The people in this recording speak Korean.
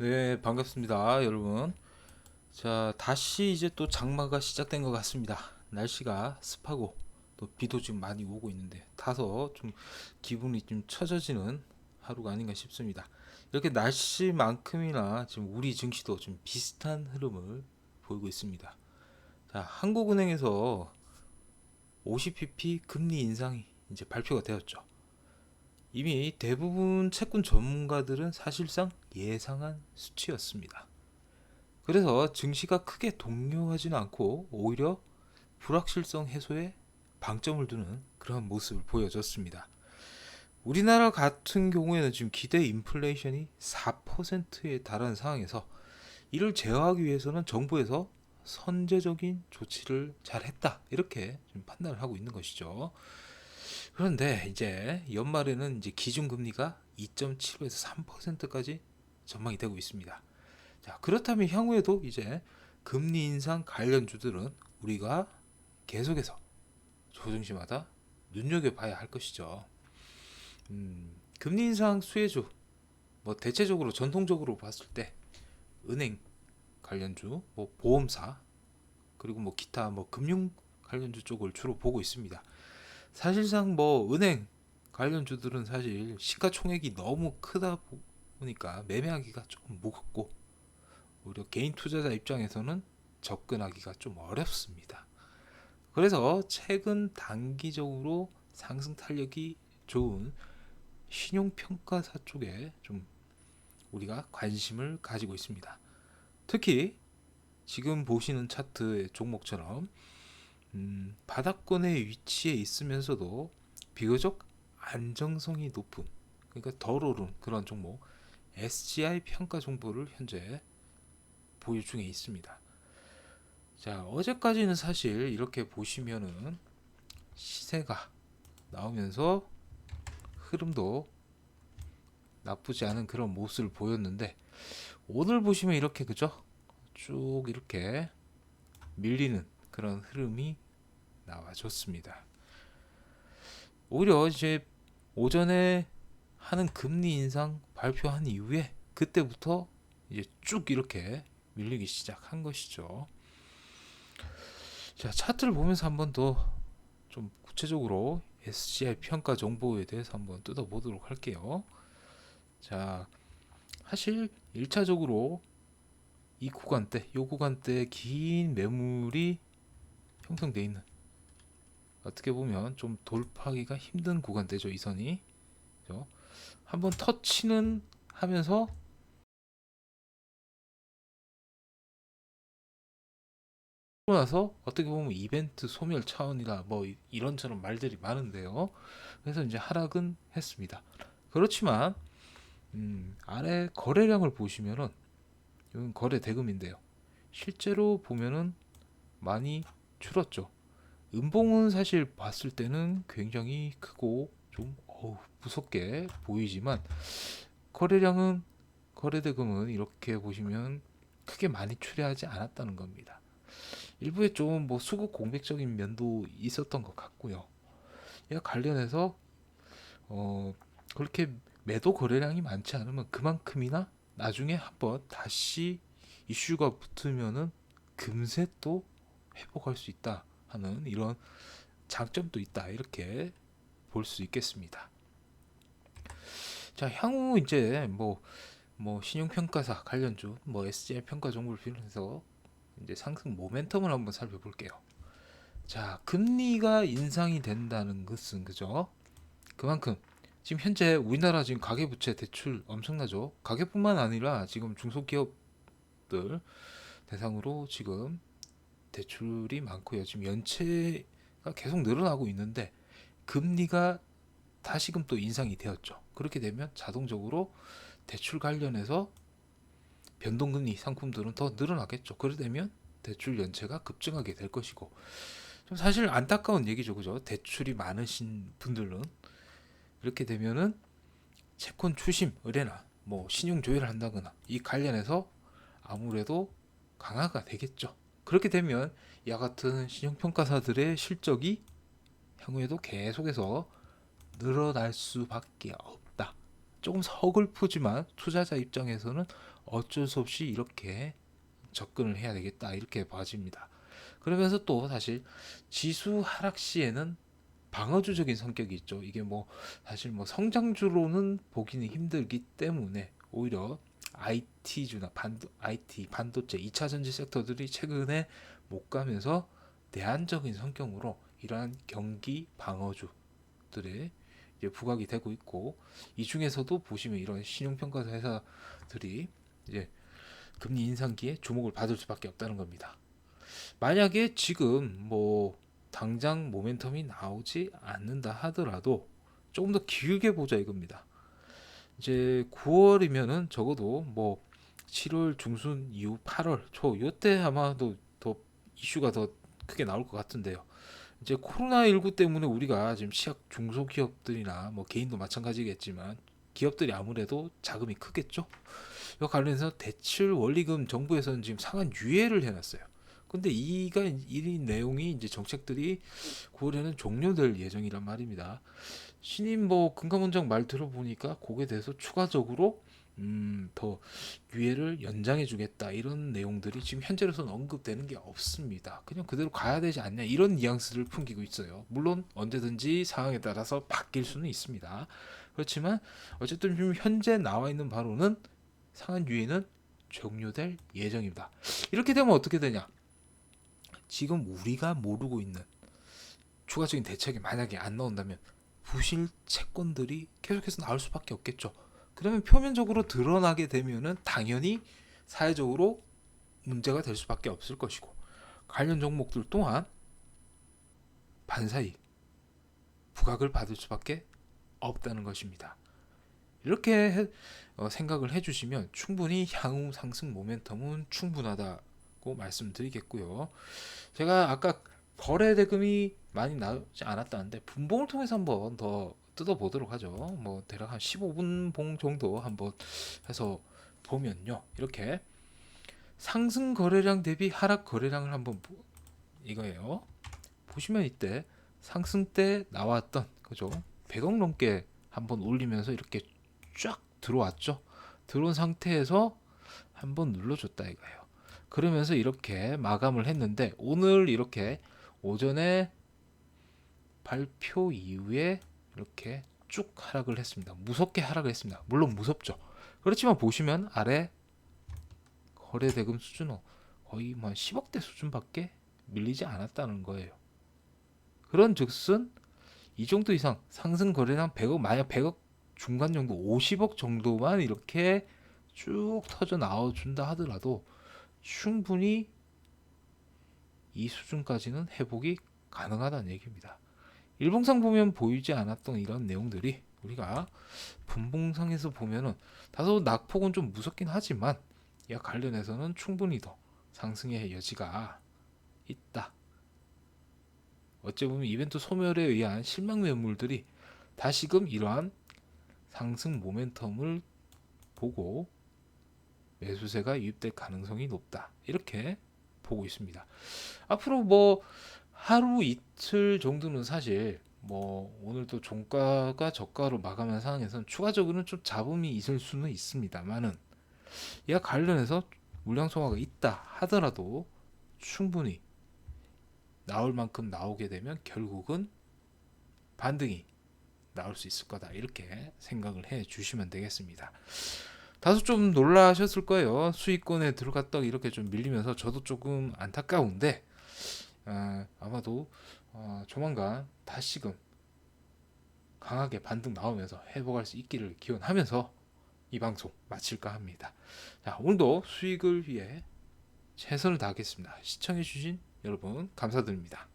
네, 반갑습니다, 여러분. 자, 다시 이제 또 장마가 시작된 것 같습니다. 날씨가 습하고 또 비도 지금 많이 오고 있는데 타서 좀 기분이 좀 처져지는 하루가 아닌가 싶습니다. 이렇게 날씨만큼이나 지금 우리 증시도 좀 비슷한 흐름을 보이고 있습니다. 자, 한국은행에서 50pp 금리 인상이 이제 발표가 되었죠. 이미 대부분 채권 전문가들은 사실상 예상한 수치였습니다. 그래서 증시가 크게 동요하지는 않고 오히려 불확실성 해소에 방점을 두는 그런 모습을 보여줬습니다. 우리나라 같은 경우에는 지금 기대 인플레이션이 4%에 달하는 상황에서 이를 제어하기 위해서는 정부에서 선제적인 조치를 잘 했다. 이렇게 좀 판단을 하고 있는 것이죠. 그런데 이제 연말에는 이제 기준금리가 2.75에서 3%까지 전망이 되고 있습니다. 자, 그렇다면 향후에도 이제 금리 인상 관련주들은 우리가 계속해서 조정시마다 눈여겨봐야 할 것이죠. 음, 금리 인상 수혜주, 뭐 대체적으로 전통적으로 봤을 때 은행 관련주, 뭐 보험사, 그리고 뭐 기타 뭐 금융 관련주 쪽을 주로 보고 있습니다. 사실상 뭐 은행 관련주들은 사실 시가총액이 너무 크다 보니까 매매하기가 조금 무겁고 오히려 개인 투자자 입장에서는 접근하기가 좀 어렵습니다. 그래서 최근 단기적으로 상승 탄력이 좋은 신용평가사 쪽에 좀 우리가 관심을 가지고 있습니다. 특히 지금 보시는 차트의 종목처럼 음, 바닥권에 위치해 있으면서도 비교적 안정성이 높은 그러니까 덜 오른 그런 종목 SGI 평가 정보를 현재 보유 중에 있습니다. 자 어제까지는 사실 이렇게 보시면은 시세가 나오면서 흐름도 나쁘지 않은 그런 모습을 보였는데 오늘 보시면 이렇게 그죠 쭉 이렇게 밀리는 그런 흐름이 나와줬습니다. 오히려 이제 오전에 하는 금리 인상 발표한 이후에 그때부터 이제 쭉 이렇게 밀리기 시작한 것이죠. 자 차트를 보면서 한 번 더 좀 구체적으로 SGI 평가 정보에 대해서 한번 뜯어보도록 할게요. 자 사실 1차적으로 이 구간대, 이 구간대 긴 매물이 형성돼 있는 어떻게 보면 좀 돌파하기가 힘든 구간대죠 이 선이 그죠? 한번 터치는 하면서 그러고 나서 어떻게 보면 이벤트 소멸 차원이라 뭐 이- 이런저런 말들이 많은데요. 그래서 이제 하락은 했습니다. 그렇지만 음, 아래 거래량을 보시면은 이건 거래 대금인데요. 실제로 보면은 많이 줄었죠. 음봉은 사실 봤을 때는 굉장히 크고 좀 어우, 무섭게 보이지만 거래량은 거래대금은 이렇게 보시면 크게 많이 출하지 않았다는 겁니다. 일부에 좀 뭐 수급 공백적인 면도 있었던 것 같고요. 이와 관련해서 어 그렇게 매도 거래량이 많지 않으면 그만큼이나 나중에 한번 다시 이슈가 붙으면은 금세 또 회복할 수 있다 하는 이런 장점도 있다 이렇게 볼 수 있겠습니다. 자 향후 이제 뭐 뭐 신용평가사 관련주 뭐 SGI 평가 정보를 비롯해서 이제 상승 모멘텀을 한번 살펴볼게요. 자 금리가 인상이 된다는 것은 그죠? 그만큼 지금 현재 우리나라 지금 가계부채 대출 엄청나죠. 가계뿐만 아니라 지금 중소기업들 대상으로 지금 대출이 많고요. 지금 연체가 계속 늘어나고 있는데 금리가 다시금 또 인상이 되었죠. 그렇게 되면 자동적으로 대출 관련해서 변동금리 상품들은 더 늘어나겠죠. 그러 되면 대출 연체가 급증하게 될 것이고 좀 사실 안타까운 얘기죠, 그죠? 대출이 많으신 분들은 이렇게 되면은 채권 추심 의뢰나 뭐 신용 조회를 한다거나 이 관련해서 아무래도 강화가 되겠죠. 그렇게 되면 이와 같은 신용평가사들의 실적이 향후에도 계속해서 늘어날 수밖에 없다. 조금 서글프지만 투자자 입장에서는 어쩔 수 없이 이렇게 접근을 해야 되겠다 이렇게 봐집니다. 그러면서 또 사실 지수 하락 시에는 방어주적인 성격이 있죠. 이게 뭐 사실 뭐 성장주로는 보기는 힘들기 때문에 오히려 IT주나 반도 IT 반도체 2차 전지 섹터들이 최근에 못 가면서 내한적인 성격으로 이러한 경기 방어주들의 이제 부각이 되고 있고 이 중에서도 보시면 이런 신용평가 회사들이 이제 금리 인상기에 주목을 받을 수밖에 없다는 겁니다. 만약에 지금 뭐 당장 모멘텀이 나오지 않는다 하더라도 조금 더 길게 보자 이겁니다. 이제 9월이면은 적어도 뭐 7월 중순 이후 8월 초 요때 아마도 더 이슈가 더 크게 나올 것 같은데요. 이제 코로나19 때문에 우리가 지금 취약 중소기업들이나 뭐 개인도 마찬가지겠지만 기업들이 아무래도 자금이 크겠죠. 이 관련해서 대출 원리금 정부에서는 지금 상한 유예를 해놨어요. 근데 이가 이 내용이 이제 정책들이 9월에는 종료될 예정이란 말입니다. 신임 뭐 금감원장 말 들어보니까 거기에 대해서 추가적으로 음, 더 유예를 연장해 주겠다 이런 내용들이 지금 현재로서는 언급되는 게 없습니다. 그냥 그대로 가야 되지 않냐 이런 뉘앙스를 풍기고 있어요. 물론 언제든지 상황에 따라서 바뀔 수는 있습니다. 그렇지만 어쨌든 지금 현재 나와 있는 바로는 상한 유예는 종료될 예정입니다. 이렇게 되면 어떻게 되냐? 지금 우리가 모르고 있는 추가적인 대책이 만약에 안 나온다면 부실 채권들이 계속해서 나올 수밖에 없겠죠. 그러면 표면적으로 드러나게 되면은 당연히 사회적으로 문제가 될 수밖에 없을 것이고 관련 종목들 또한 반사익 부각을 받을 수밖에 없다는 것입니다. 이렇게 해- 어, 생각을 해주시면 충분히 향후 상승 모멘텀은 충분하다고 말씀드리겠고요. 제가 아까 거래 대금이 많이 나오지 않았다는데 분봉을 통해서 한번 더 뜯어보도록 하죠. 뭐 대략 한 15분 봉 정도 한번 해서 보면요. 이렇게 상승 거래량 대비 하락 거래량을 한번 보, 이거예요. 보시면 이때 상승 때 나왔던 그죠? 100억 넘게 한번 올리면서 이렇게 쫙 들어왔죠. 들어온 상태에서 한번 눌러줬다 이거예요. 그러면서 이렇게 마감을 했는데 오늘 이렇게 오전에 발표 이후에 이렇게 쭉 하락을 했습니다. 무섭게 하락을 했습니다. 물론 무섭죠. 그렇지만 보시면 아래 거래 대금 수준은 거의 뭐 10억대 수준밖에 밀리지 않았다는 거예요. 그런 즉슨 이 정도 이상 상승 거래량 100억 만약 100억 중간 정도 50억 정도만 이렇게 쭉 터져 나와 준다 하더라도 충분히 이 수준까지는 회복이 가능하다는 얘기입니다. 일봉상 보면 보이지 않았던 이런 내용들이 우리가 분봉상에서 보면은 다소 낙폭은 좀 무섭긴 하지만 이와 관련해서는 충분히 더 상승의 여지가 있다. 어찌 보면 이벤트 소멸에 의한 실망 매물들이 다시금 이러한 상승 모멘텀을 보고 매수세가 유입될 가능성이 높다. 이렇게 보고 있습니다. 앞으로 뭐 하루 이틀 정도는 사실 뭐 오늘도 종가가 저가로 마감한 상황에서는 추가적으로는 좀 잡음이 있을 수는 있습니다만은 이와 관련해서 물량 소화가 있다 하더라도 충분히 나올 만큼 나오게 되면 결국은 반등이 나올 수 있을 거다 이렇게 생각을 해 주시면 되겠습니다. 다소 좀 놀라셨을 거예요. 수익권에 들어갔다 이렇게 좀 밀리면서 저도 조금 안타까운데 아, 아마도 어, 조만간 다시금 강하게 반등 나오면서 회복할 수 있기를 기원하면서 이 방송 마칠까 합니다. 자, 오늘도 수익을 위해 최선을 다하겠습니다. 시청해주신 여러분 감사드립니다.